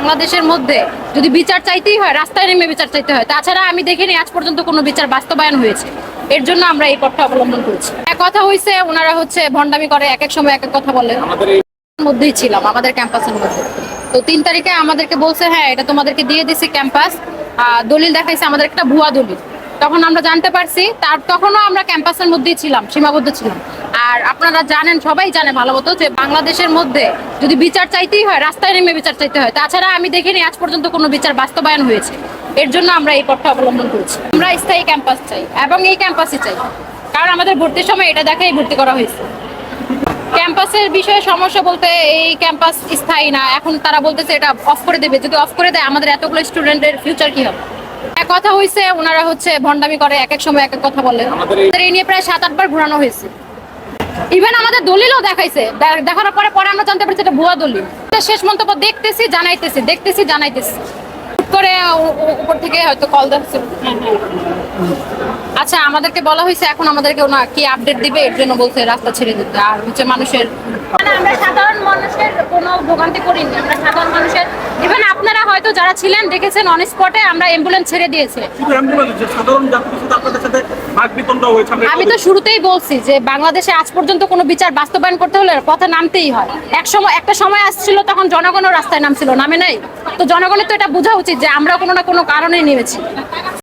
বাংলাদেশের মধ্যে যদি বিচার চাইতেই হয় রাস্তায় নেমে বিচার চাইতে হয়। তাছাড়া আমি দেখিনি আজ পর্যন্ত কোনো বিচার বাস্তবায়ন হয়েছে। এর জন্য আমরা এই পথটা অবলম্বন করেছি। এক কথা হয়েছে ওনারা হচ্ছে ভণ্ডামি করে এক এক সময় এক এক কথা বলে। মধ্যেই ছিলাম আমাদের ক্যাম্পাসের মধ্যে। তো তিন তারিখে আমাদেরকে বলছে হ্যাঁ এটা তোমাদেরকে দিয়ে দিছি ক্যাম্পাস। দলিল দেখাইছে আমাদের একটা ভুয়া দলিল। তখন আমরা জানতে পারছি তার তখনও আমরা ক্যাম্পাসের মধ্যেই ছিলাম সীমাবদ্ধ ছিলাম। আর আপনারা জানেন, সবাই জানে ভালো মতো যে বাংলাদেশের মধ্যে যদি বিচার চাইতেই হয়, রাস্তায় নেমে বিচার চাইতে হয়। তাছাড়া আমি দেখিনি, আজ পর্যন্ত কোনো বিচার বাস্তবায়ন হয়েছে। এর জন্য আমরা এই পথটা অবলম্বন করেছি। আমরা স্থায়ী ক্যাম্পাস চাই এবং এই ক্যাম্পাসই চাই। কারণ আমাদের ভর্তির সময় এটা দেখাই ভর্তি করা হয়েছে। ক্যাম্পাসের বিষয়ে সমস্যা বলতে এই ক্যাম্পাস স্থায়ী না। এখন তারা বলতেছে এটা অফ করে দেবে। যদি অফ করে দেয়, আমাদের এতগুলো স্টুডেন্টের ফিউচার কি হবে? এক কথা হয়েছে ওনারা হচ্ছে ভণ্ডামি করে, এক এক সময় এক এক কথা বলে। এই নিয়ে প্রায় সাত আটবার ঘোরানো হয়েছে। ইভেন আমাদের দলিলও দেখাইছে। দেখানোর পরে পরে আমরা জানতে পারছি এটা ভুয়া দলিল। শেষ মন্তব্য দেখতেছি, জানাইতেছি দেখতেছি, জানাইতেছি। করে উপর থেকে হয়তো কল দিচ্ছে আচ্ছা আমাদেরকে বলা হয়েছে, এখন আমাদেরকে কি আপডেট দিবে? এর জন্য বলছে রাস্তা ছেড়ে দিতে। আর হচ্ছে মানুষের মানে আমরা সাধারণ মানুষের কোনো ভোগান্তি করিনি আমরা সাধারণ মানুষের ইভেন আপনারা হয়তো যারা ছিলেন দেখেছেন অন স্পটে আমরা অ্যাম্বুলেন্স ছেড়ে দিয়েছে। আমি তো শুরুতেই বলছি যে বাংলাদেশে আজ পর্যন্ত কোনো বিচার বাস্তবায়ন করতে হলে পথে নামতেই হয়। এক সময় একটা সময় আসছিল তখন জনগণও রাস্তায় নামছিল নামে নাই। তো জনগণের তো এটা বোঝা উচিত যে আমরা কোনো না কোনো কারণে নেমেছি।